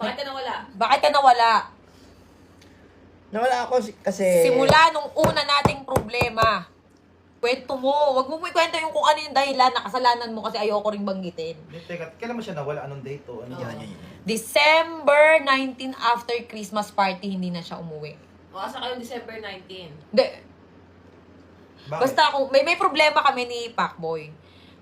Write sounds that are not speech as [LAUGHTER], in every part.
Bakit ka nawala? Bakit ka nawala? Nawala ako si- kasi... Simula nung una nating problema. Kwento mo. Huwag mo mo ikwento yung kung ano yung dahilan na kasalanan mo kasi ayoko ring banggitin. Hindi, Teka, kailan mo siya nawala? Anong date o ano? Yan, yan, yan. December 19 after Christmas party, hindi na siya umuwi. O, asa kayo December 19? Hindi. Bakit? Basta kung may may problema kami ni Pacboy.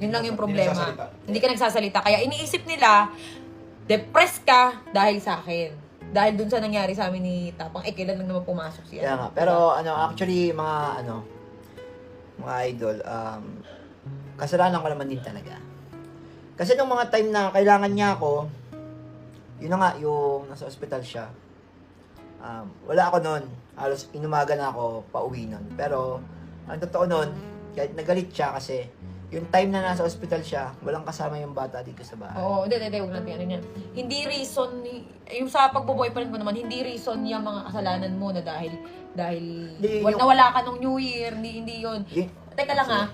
Yun lang yung Hindi problema. nagsasalita. Hindi ka nagsasalita. Kaya iniisip nila, depressed ka dahil sa akin. Dahil dun sa nangyari sa amin ni Tapang, eh, kailan lang naman pumasok siya. Kaya nga. Pero ano, actually, mga ano, mga idol, um, kasalanan ko naman din talaga. Kasi nung mga time na kailangan niya ako, yun na nga, yung nasa ospital siya, um, wala ako noon. Halos inumaga na ako pauwi noon. Pero, ang totoo noon, kahit nagalit siya kasi, yung time na nasa ospital siya, walang kasama yung bata dito sa bahay. Oo, hindi, hindi, huwag natin ano yan. Hindi reason, yung sa pagbo-boyfriend mo naman, hindi reason yung mga kasalanan mo na dahil, dahil, Hindi, yung- nawala ka nung New Year, hindi, hindi yun. Yun- Teka lang ah.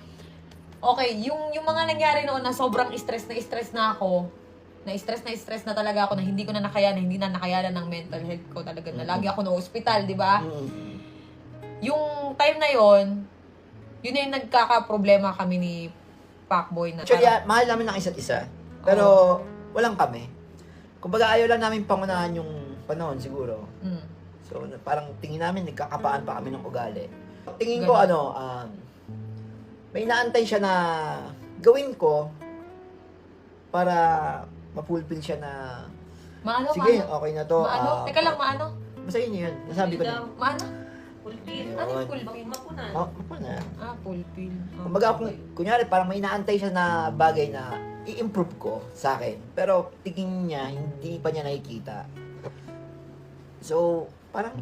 Okay, yung yung mga nangyari noon na sobrang stress na stress na ako, na stress na stress na talaga ako na hindi ko na nakayanan, hindi na nakayanan ng mental health ko talaga na lagi ako na ospital, di ba? Mm. Yung time na yon, yun na yung nagkaka-problema kami ni Pacboy na Actually, ah, mahal namin ng isa't isa. Pero, walang kami. Kumbaga, ayaw lang namin pangunahan yung panahon siguro. Mm. So, na- parang tingin namin, nagkakapaan pa kami ng ugali. Tingin ko, Ganun. ano, um, may naantay siya na gawin ko para mapulpil siya na, Maano, sige, maano? okay na to. Maano? ah, Teka lang, maano? Basta yun yun. Nasabi ko na. Maano? Pulpil. Ano yung Yun. pulpil? Mapunan. Oh, na. Ah, pulpil. Ah, Kumbaga, kung, kunyari, parang may naantay siya na bagay na i-improve ko sa akin. Pero tingin niya, hindi pa niya nakikita. So, parang,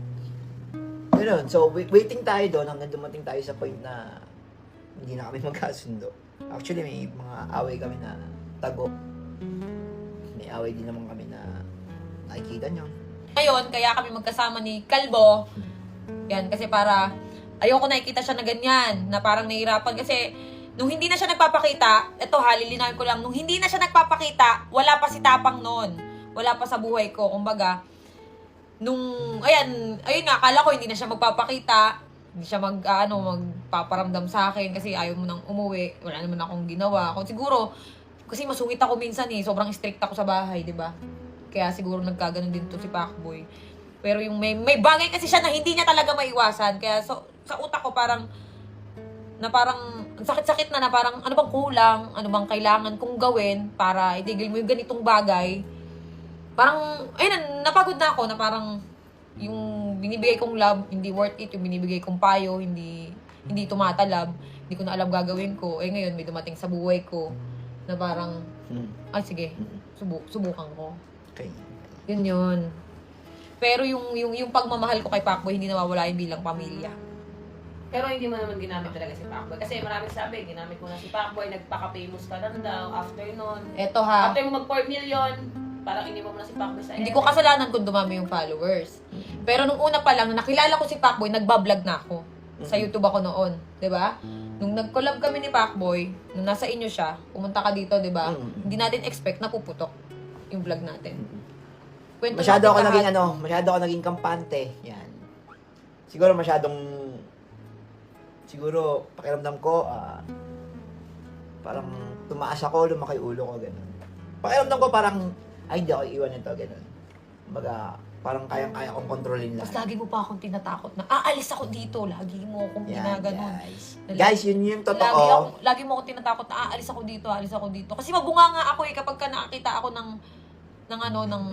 ganoon. So, wait- waiting tayo doon hanggang dumating tayo sa point na hindi na kami [LAUGHS] magkasundo. Actually, may mga away kami na tago. May away din naman kami na nakikita niyo. Ngayon, kaya kami magkasama ni Kalbo. Yan, kasi para ayoko nakikita siya na ganyan, na parang nahihirapan. Kasi nung hindi na siya nagpapakita, eto ha, lilinawin ko lang, nung hindi na siya nagpapakita, wala pa si Tapang noon. Wala pa sa buhay ko. Kumbaga, nung, ayan, ayun nga, akala ko hindi na siya magpapakita. Hindi siya mag, ah, ano, magpaparamdam sa akin kasi ayaw mo nang umuwi. Wala naman akong ginawa. Kung siguro, kasi masungit ako minsan eh. Sobrang strict ako sa bahay, di ba? Kaya siguro nagkaganon din to si Pacboy. Pero yung may, may bagay kasi siya na hindi niya talaga maiwasan. Kaya so, sa utak ko parang, na parang, ang sakit-sakit na na parang, ano bang kulang, ano bang kailangan kong gawin para itigil mo yung ganitong bagay. Parang, ayun, na, napagod na ako na parang, yung binibigay kong love, hindi worth it. Yung binibigay kong payo, hindi, hindi tumatalab. Hindi ko na alam gagawin ko. Eh ngayon, may dumating sa buhay ko na parang, Hmm. ay sige, subu subukan ko. Okay. Yun yun. Pero yung, yung, yung pagmamahal ko kay Pacboy, hindi nawawala yung bilang pamilya. Pero hindi mo naman ginamit talaga si Pacboy. Kasi maraming sabi, ginamit ko na si Pacboy, nagpaka-famous ka lang daw after nun. Eto ha, After mo mag 4 million, parang hindi mo na si Pacboy sa hindi ko kasalanan kung dumami yung followers. Pero nung una pa lang, nung nakilala ko si Pacboy, nagbablog na ako. Sa YouTube ako noon, 'di ba? Nung nag-collab kami ni Pacboy, nung nasa inyo siya, pumunta ka dito, 'di ba? Mm. Hindi natin expect na puputok yung vlog natin. Kwento Masyado ako naging ano, masyado ako naging kampante. Yan. Siguro masyadong siguro pakiramdam ko ah, parang tumaas ako, lumaki ulo ko ganun. Pakiramdam ko parang ay hindi ako iiwan nito ganun. Kumbaga, parang kayang-kaya kong kontrolin Tapos lahat. lagi mo pa akong tinatakot na, aalis ako dito. Lagi mo akong Yan, ginaganon. guys. Guys, yun yung Lagi, ako, totoo. lagi mo ako tinatakot na aalis ako dito, aalis ako dito. Kasi mabunga nga ako eh kapag ka nakakita ako ng ng ano ng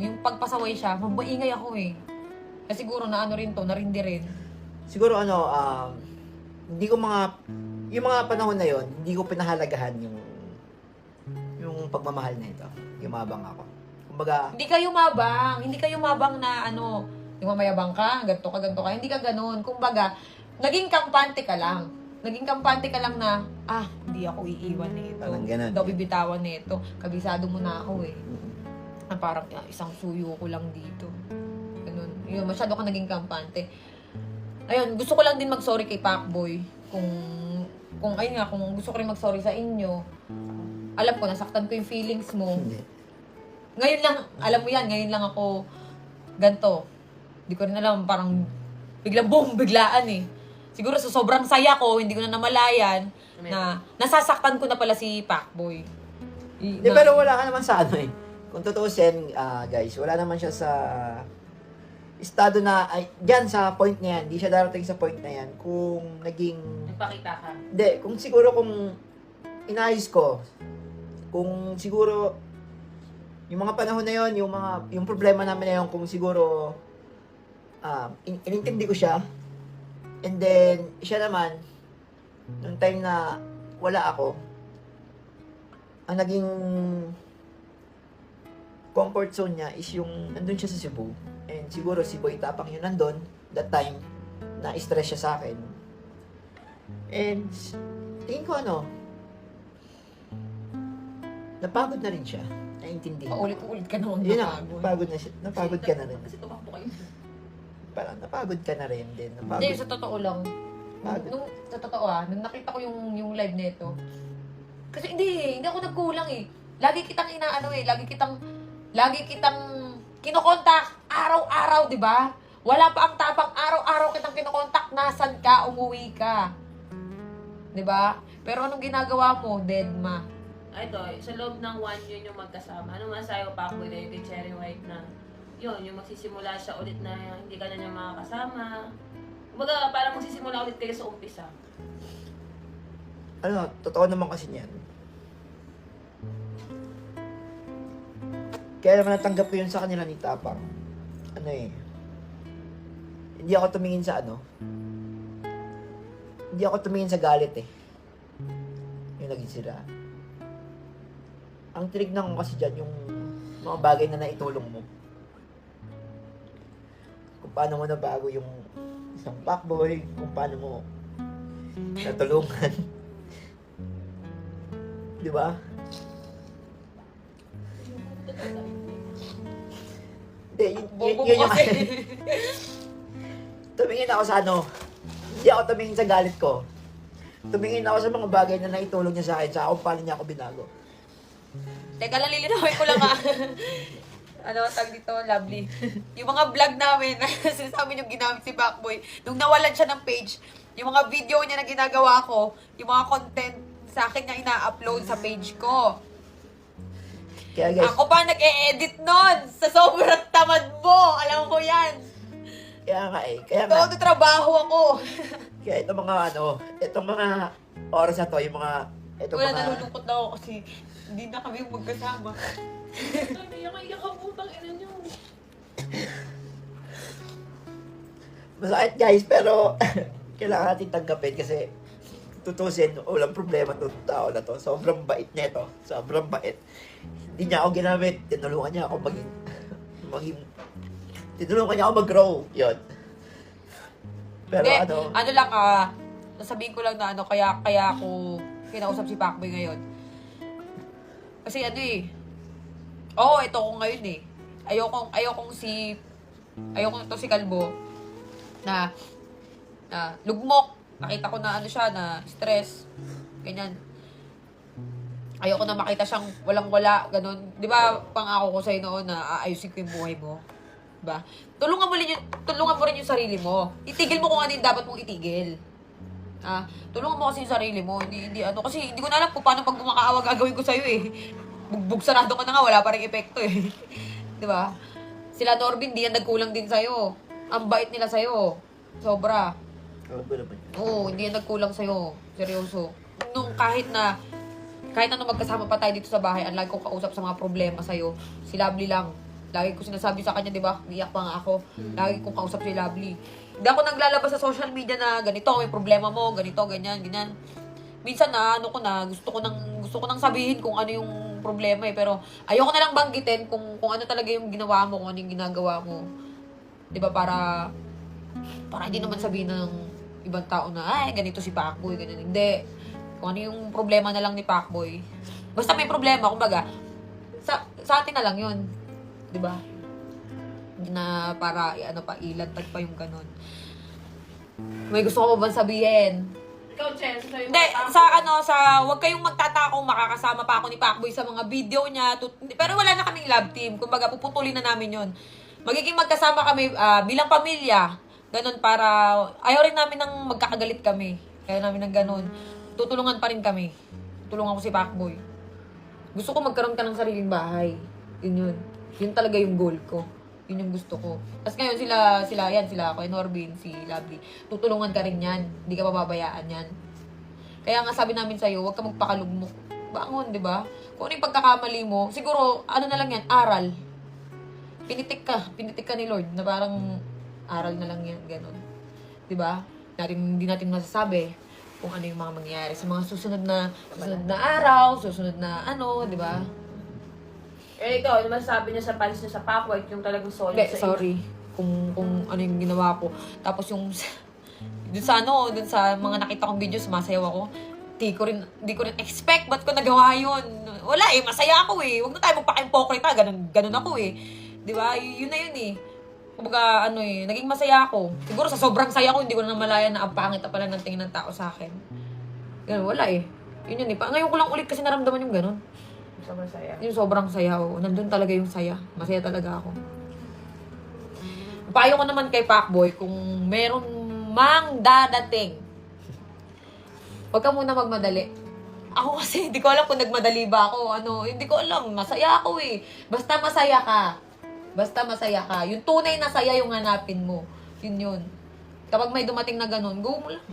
yung pagpasaway siya, mabaingay ako eh. Kasi siguro na ano rin to, narindi rin. Siguro ano, um, hindi ko mga, yung mga panahon na yon hindi ko pinahalagahan yung, yung pagmamahal na ito. Yumabang ako. Kumbaga, Hindi kayo mabang, hindi kayo mabang na ano Yung mamayabang ka, ganito ka, ganito ka. Hindi ka ganun. Kumbaga, naging kampante ka lang. Naging kampante ka lang na, ah, hindi ako iiwan nito. Parang ganun. Daw bibitawan nito. Kabisado mo na ako eh. Ah, parang ah, isang suyo ko lang dito. Ganun. Yun, masyado ka naging kampante. Ayun, gusto ko lang din mag-sorry kay Pacboy. Kung, kung ayun nga, kung gusto ko rin mag-sorry sa inyo. Alam ko, nasaktan ko yung feelings mo. Ngayon lang, alam mo yan, ngayon lang ako ganto. Hindi ko rin alam, parang biglang boom, biglaan eh. Siguro sa sobrang saya ko, hindi ko na namalayan na nasasaktan ko na pala si Pacboy. I- Hindi, na- pero wala ka naman sa ano eh. Kung tutuusin, ah, guys, wala naman siya sa estado na, ay, dyan sa point na yan, hindi siya darating sa point na yan kung naging, Nagpakita ka. hindi, kung siguro kung inayos ko, kung siguro, yung mga panahon na yon yung mga, yung problema namin na yun, kung siguro, um, in- inintindi ko siya, and then, siya naman, nung time na wala ako, ang naging comfort zone niya is yung nandun siya sa Cebu. And siguro si Boy Tapang yun nandun, that time, na-stress siya sa akin. And tingin ko ano, napagod na rin siya. Naiintindihan. Paulit-ulit ka naman Yun na, napagod. napagod na siya. Napagod ka na rin. Kasi tumakbo kayo. Parang napagod ka na rin din. Hindi, Napagod. sa totoo lang. Pagod. Nung, sa totoo ah, nung nakita ko yung, yung live nito, kasi hindi, hindi ako nagkulang eh. Lagi kitang inaano eh, lagi kitang, lagi kitang kinokontak araw-araw, di ba? Wala pa ang tapang araw-araw kitang kinokontak, nasan ka, umuwi ka. Di ba? Pero anong ginagawa mo, deadma? Ay, ito, sa loob ng one yun yung magkasama. Ano masayo pa ako na yung kay Cherry White na yun, yung magsisimula siya ulit na hindi ka na niya makakasama. Kumbaga, parang magsisimula ulit kayo sa umpisa. Ano, totoo naman kasi niyan. Kaya naman natanggap ko yun sa kanila ni Tapang. Ano eh. Hindi ako tumingin sa ano. Hindi ako tumingin sa galit eh. Yung naging sila. Ang tinignan ko kasi dyan yung mga bagay na naitulong mo. Kung paano mo nabago yung isang fuckboy, kung paano mo natulungan. [LAUGHS] Di ba? Hindi, yun, yun, Bobo yun mo yung... kasi. [LAUGHS] tumingin ako sa ano. Hindi ako tumingin sa galit ko. Tumingin ako sa mga bagay na naitulong niya sa akin, sa kung paano niya ako binago. Teka lang, lilinawin ko lang ah. [LAUGHS] ano, tag dito, lovely. yung mga vlog namin, [LAUGHS] sinasabi yung ginamit si Backboy, nung nawalan siya ng page, yung mga video niya na ginagawa ko, yung mga content sa akin niya ina-upload sa page ko. Kaya guys, Ako pa nag-e-edit nun sa sobrang tamad mo. Alam ko yan. kaya nga eh, kaya nga, Todo trabaho ako. kaya itong mga ano, itong mga oras na to, yung mga, itong Wala, mga, nalulungkot na ako kasi hindi na kami magkasama. Ay, iyak-iyak ang utang ina niyo. masakit guys, pero [LAUGHS] kailangan natin tanggapin kasi tutusin, walang problema to tao na to. Sobrang bait niya ito. Sobrang bait. Hindi niya ako ginamit. Tinulungan niya ako maging, maging, tinulungan niya ako mag-grow. Yun. Pero Hindi, ano, ano lang ah, sasabihin ko lang na ano, kaya, kaya ako kinausap si Pacboy ngayon. Kasi ano eh, oo, ito ko ngayon eh. Ayokong, ayokong si, ayokong ito si Kalbo, na, na lugmok. Nakita ko na ano siya, na stress. Ganyan. Ayoko na makita siyang walang-wala, ganun. Di ba, pangako ko sa'yo noon na aayusin ko yung buhay mo. Diba? Tulungan mo rin yung, tulungan mo rin yung sarili mo. Itigil mo kung ano yung dapat mong itigil. Ah, tulungan mo kasi yung sarili mo. Hindi, hindi ano. Kasi hindi ko na alam kung paano pag kumakaawa gagawin ko sa'yo eh. Bugbog sarado ko na nga, wala pa rin epekto eh. [LAUGHS] Di ba? Sila Norbin, di yan nagkulang din sa'yo. Ang bait nila sa'yo. Sobra. Oo, hindi yan nagkulang sa'yo. Seryoso. Nung kahit na, kahit nung magkasama pa tayo dito sa bahay, ang lagi kong kausap sa mga problema sa'yo, si Lovely lang. Lagi ko sinasabi sa kanya, di ba? Niyak pa nga ako. Lagi kong kausap si Lovely. Hindi ako naglalabas sa social media na ganito, may problema mo, ganito, ganyan, ganyan. Minsan na, ano ko na, gusto ko nang, gusto ko nang sabihin kung ano yung problema eh. Pero ayoko na lang banggitin kung, kung ano talaga yung ginawa mo, kung ano yung ginagawa mo. 'Di ba para para hindi naman sabihin ng ibang tao na ay ganito si Pacboy, ganyan. Hindi. Kung ano yung problema na lang ni Pacboy. Basta may problema, kumbaga, sa, sa atin na lang yun. 'Di ba? Hindi na para ano pa ilantag pa yung ganun. May gusto ko ba sabihin? Ikaw, Chen, Hindi, sa ano, sa, wag kayong magtatakong makakasama pa ako ni Pacboy sa mga video niya. Tut- pero wala na kaming love team. Kumbaga, puputulin na namin yon Magiging magkasama kami ah, bilang pamilya. Ganon para, ayaw rin namin ng magkakagalit kami. Ayaw namin ng ganon. Tutulungan pa rin kami. Tulungan ko si Pacboy. Gusto ko magkaroon ka ng sariling bahay. Yun yun. Yun talaga yung goal ko. Yun yung gusto ko. Tapos ngayon sila, sila yan, sila ako, Norbin, si Lovely. Tutulungan ka rin yan. Hindi ka pababayaan yan. Kaya nga sabi namin sa'yo, huwag ka magpakalugmok. Bangon, di ba? Kung ano yung pagkakamali mo, siguro, ano na lang yan, aral. Pinitik ka. Pinitik ka ni Lord na parang aral na lang yan, ganun. Di ba? Natin, hindi natin masasabi kung ano yung mga mangyayari sa mga susunod na susunod na araw, susunod na ano, di ba? Eh, ikaw, ano masasabi niya sa panis niya sa Pacboy, yung talagang solid Hindi, sa sorry. Kung, kung ano yung ginawa ko. Tapos yung, [LAUGHS] dun sa ano, dun sa mga nakita kong video, sumasayaw ako. Di ko rin, di ko rin expect, ba't ko nagawa yun? Wala eh, masaya ako eh. Huwag na tayo magpaka-impokrita, ganun, ganun ako eh. Di ba? Y- yun na yun eh. Kumbaga, ano eh, naging masaya ako. Siguro sa sobrang saya ko, hindi ko na namalayan na ang pangit na pala ng tingin ng tao sa akin. Ganun, wala eh. Yun yun eh. Pa- Ngayon ko lang ulit kasi naramdaman yung ganun. Sobrang saya. Yung sobrang saya ko. Nandun talaga yung saya. Masaya talaga ako. Payo ko naman kay Pacboy, kung meron mang dadating, huwag ka muna magmadali. Ako kasi, [LAUGHS] hindi ko alam kung nagmadali ba ako. Ano, hindi ko alam. Masaya ako eh. Basta masaya ka. Basta masaya ka. Yung tunay na saya yung hanapin mo. Yun yun. Kapag may dumating na ganun, go mo lang.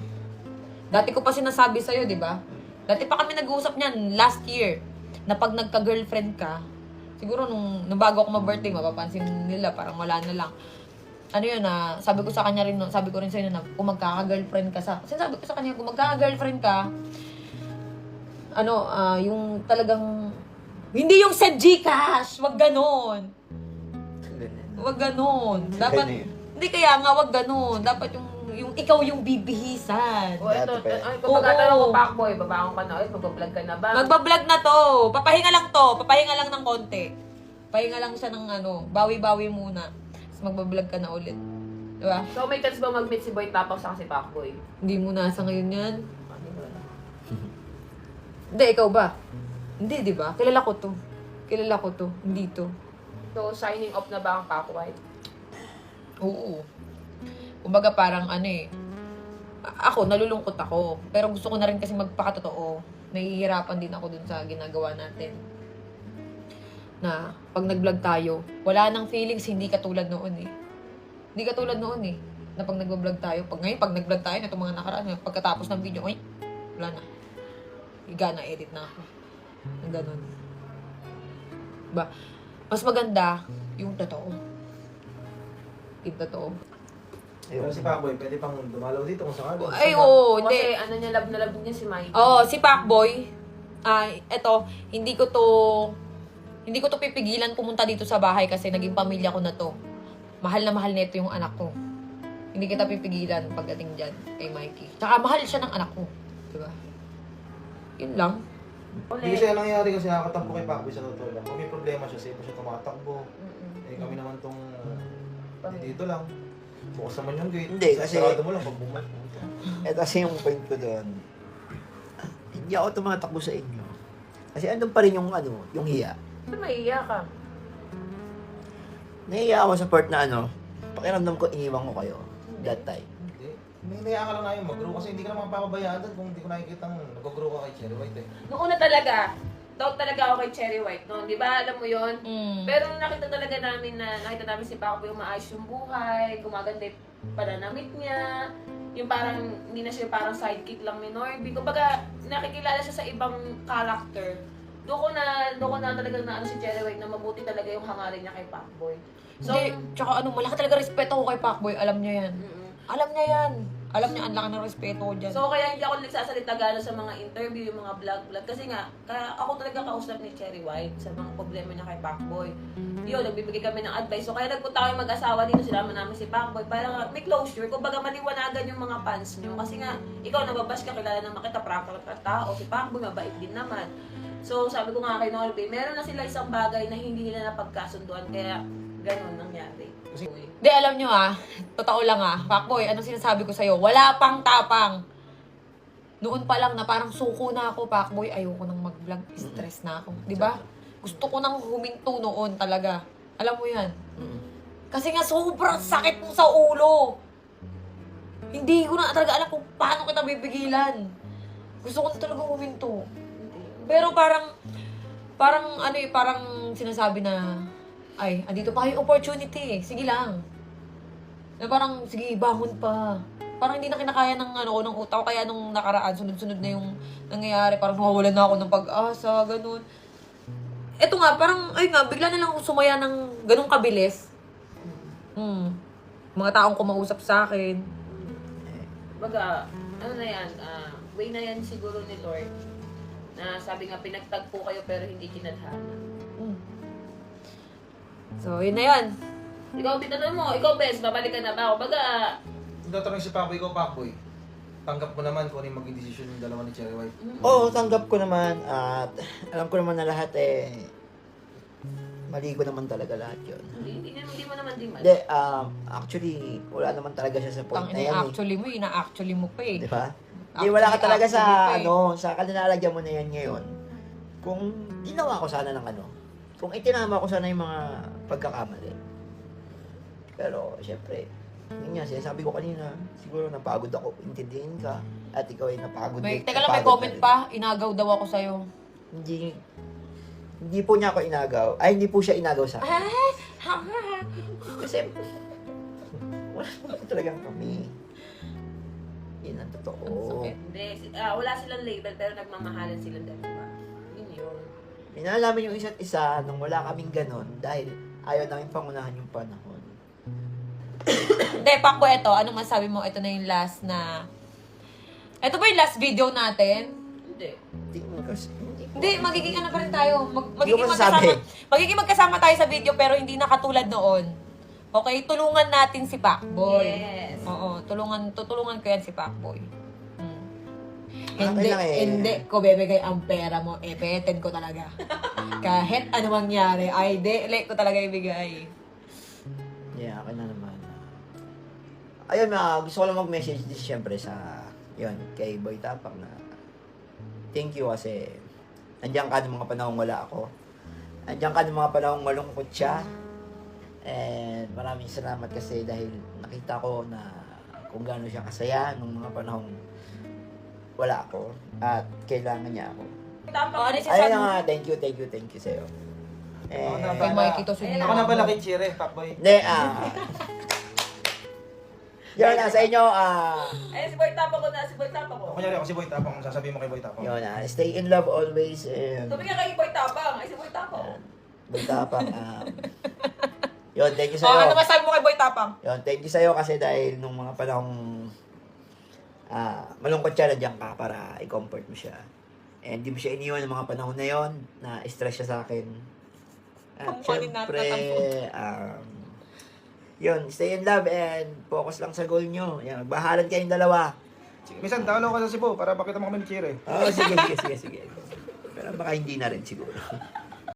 Dati ko pa sinasabi sa'yo, di ba? Dati pa kami nag-uusap niyan last year. Na pag nagka-girlfriend ka, siguro nung, nung bago ako mag-birthday, mapapansin nila, parang wala na lang. Ano yun na, sabi ko sa kanya rin, sabi ko rin sa'yo na kung magkaka-girlfriend ka sa, kasi sabi ko sa kanya, kung magkaka-girlfriend ka, ano, ah, yung talagang, hindi yung sa Gcash, wag ganon. Wag ganon. Dapat, hindi kaya nga, wag ganon. Dapat yung, yung ikaw yung bibihisan. O, ito, yan. ay, kung pagkatanong ko, Oo. Pacboy, babangon ka na ulit, mag-vlog ka na ba? Magbablog na to. Papahinga lang to. Papahinga lang ng konti. Pahinga lang siya ng ano, bawi-bawi muna. Tapos magbablog ka na ulit. Diba? so, may chance ba mag-meet si Boy Tapos sa si Pacboy? Hindi mo nasa ngayon yan. Ba? Hindi, ikaw ba? Hindi, di ba? Kilala ko to. Kilala ko to. Hindi to. So, signing off na ba ang Pacboy? Oo. Kumbaga parang ano eh. Ako, nalulungkot ako. Pero gusto ko na rin kasi magpakatotoo. Nahihirapan din ako dun sa ginagawa natin. Na pag nag-vlog tayo, wala nang feelings, hindi katulad noon eh. Hindi katulad noon eh. Na pag nag-vlog tayo, pag ngayon, pag nag-vlog tayo, na mga nakaraan, pagkatapos ng video, ay, wala na. Higa na, edit na ako. Ng ganun. Ba, mas maganda yung totoo. Yung totoo. Pero si Pacboy, pwede pang dumalaw dito kung sakali. Ay, oo, Kasi hindi. ano niya, love na love niya si Mikey. Oo, si Pacboy, ay, eto, hindi ko to, hindi ko to pipigilan pumunta dito sa bahay kasi naging pamilya ko na to. Mahal na mahal nito yung anak ko. Hindi kita pipigilan pagdating dyan kay Mikey. Tsaka mahal siya ng anak ko. Diba? Yun lang. Hindi kasi anong nangyari kasi nakakatakbo kay Pacboy sa totoo lang. Kung may problema siya, safe siya tumatakbo. Mm-mm. Eh kami naman tong dito lang. Bukas naman yung gate. Hindi, kasi- Sarado mo lang pag bumalik. Ito kasi yung point ko doon. Hindi ako tumatakbo sa inyo. Kasi andun pa rin yung ano, yung hiya. Ba't maiiyak ka? Nahiya ako sa part na ano, pakiramdam ko iniwan ko kayo that time. Hindi. May naiya ka lang na yung mag-grow kasi hindi ka naman papabayaan doon kung hindi ko nakikita nag-grow ka kay Cherry White eh. Noong una talaga, doubt talaga ako kay Cherry White noon. Di ba? Alam mo yon Mm. Pero nung nakita talaga namin na, nakita namin si Paco yung maayos yung buhay, gumaganda yung pananamit niya, yung parang, hindi na siya parang sidekick lang ni Norby. Kumbaga, nakikilala siya sa ibang character. Doon ko na, doon ko na talaga na ano si Cherry White na mabuti talaga yung hangarin niya kay Pacboy. So, Hindi, tsaka ano, malaki talaga respeto ko kay Pacboy. Alam niya yan. mm-mm. Alam niya yan. Alam niya, ang laki ng respeto ko dyan. So, kaya hindi ako nagsasalita gano'n sa mga interview, yung mga vlog-vlog. Kasi nga, kaya ako talaga kausap ni Cherry White sa mga problema niya kay Pacboy. Yun, nagbibigay kami ng advice. So, kaya nagpunta kami mag-asawa dito, sinama namin si Pacboy para nga may closure. Kung baga maliwanagan yung mga fans niyo. Kasi nga, ikaw nababash ka, kilala naman kita, proper ka tao. Si Pacboy, mabait din naman. So, sabi ko nga kay Norby, meron na sila isang bagay na hindi nila napagkasunduan. Kaya, ganun nangyari. Kasi- Di, alam nyo ah, totoo lang ah, Pacboy, anong sinasabi ko sa'yo? Wala pang tapang. Noon pa lang na parang suko na ako, Pacboy, ayoko nang mag-vlog, stress na ako. Di ba? Gusto ko nang huminto noon talaga. Alam mo yan? Kasi nga sobrang sakit mo sa ulo. Hindi ko na talaga alam kung paano kita bibigilan. Gusto ko na talaga huminto. Pero parang, parang ano eh, parang sinasabi na, ay, andito pa yung opportunity eh. Sige lang. Na parang, sige, bangon pa. Parang hindi na kinakaya ng ano ng utak ko. Kaya nung nakaraan, sunod-sunod na yung nangyayari. Parang nawawalan na ako ng pag-asa, ganun. Eto nga, parang, ay nga, bigla na lang ako sumaya ng ganun kabilis. Hmm. Mga taong kumausap sa akin. Baga, ano na yan, ah, way na yan siguro ni Lord. Na sabi nga, pinagtagpo kayo pero hindi kinadhana. Hmm. So, yun na yun. Ikaw, titanong mo, ikaw best, babalik ka na ba ako? Baga, Kung tatanungin si Pacboy ko, Pacboy, tanggap mo naman kung ano yung maging desisyon ng dalawa ni Cherry White. Oo, tanggap ko naman at alam ko naman na lahat eh mali ko naman talaga lahat yun. hindi, hindi, hindi mo naman di man. Hindi, um, actually, wala naman talaga siya sa point Tang na yan eh. actually mo, ina-actually mo pa eh. Di ba? Hindi, wala ka Actually, talaga sa, actually pa eh. ano, sa kalinalagyan mo na yan ngayon. Kung ginawa ko sana ng ano, kung itinama ko sana yung mga pagkakamali. Pero, syempre, yun nga, sinasabi ko kanina, siguro napagod ako, intindihin ka, at ikaw ay napagod. May, din- teka lang, may comment pa. Inagaw daw ako sa'yo. Hindi, hindi po niya ako inagaw. Ay, hindi po siya inagaw sa akin. Kasi, wala naman talagang kami. Yun ang Ang totoo. sakit. Hindi, si- ah, wala silang label pero nagmamahalan silang dalawa. Yun yun. Inalaman yung isa't isa nung wala kaming ganon dahil ayaw namin pangunahan yung panahon. Hindi, Pakbo, ito. Anong masabi mo? Ito na yung last na... Ito ba yung last video natin? Hindi. Hindi mo kasi, hindi ko. Hindi, magiging ano pa rin tayo. Mag, magiging ko masasabi. magkasama. Magiging magkasama tayo sa video pero hindi na katulad noon. Okay, tulungan natin si Pacboy. Yes. Oo, tulungan tutulungan ko yan si Pacboy. Hmm. Hindi, lang eh. hindi ko bebigay ang pera mo. Eh, peten ko talaga. Kahit ano mangyari, ay, di, like ko talaga ibigay. Yeah, akin na naman. Ayun, ah, gusto ko lang mag-message din siyempre sa, yon kay Boy Tapak na thank you kasi nandiyan ka ng mga panahong wala ako. Nandiyan ka ng mga panahong malungkot siya. And maraming salamat kasi dahil nakita ko na kung gaano siya kasaya nung mga panahong wala ako at kailangan niya ako. Oh, ano Ayun na nga, thank you, thank you, thank you sa'yo. Ako na Eh, Kay Mikey to Ayun Ako na pala kay Cherry, Pacboy. Hindi, ah. yun na, sa inyo, ah. Ay, si Boy Tapa ko na, si Boy Tapa ko. Kunyari ako si Boy Tapang, ang sasabihin mo kay Boy Tapang. Yun na, stay in love always. And, Sabi ka kay Boy Tapang. Ay, si Boy Tapa ko. Magtapang, [LAUGHS] um, yun, thank you Oh, ano sa'yo. masabi mo kay Boy Tapang? Yun, thank you sa'yo kasi dahil nung mga panahong ah malungkot siya, nandiyan ka para i-comfort mo siya. And di mo siya iniwan ng mga panahon na yon na stress siya sa akin. At na syempre, um, yun, stay in love and focus lang sa goal nyo. Yan, magbahalan kayong dalawa. Sige, Minsan, talo ka sa Cebu para pakita mo kami ni Cherry. Oh, sige, sige, sige, sige. Pero baka hindi na rin siguro.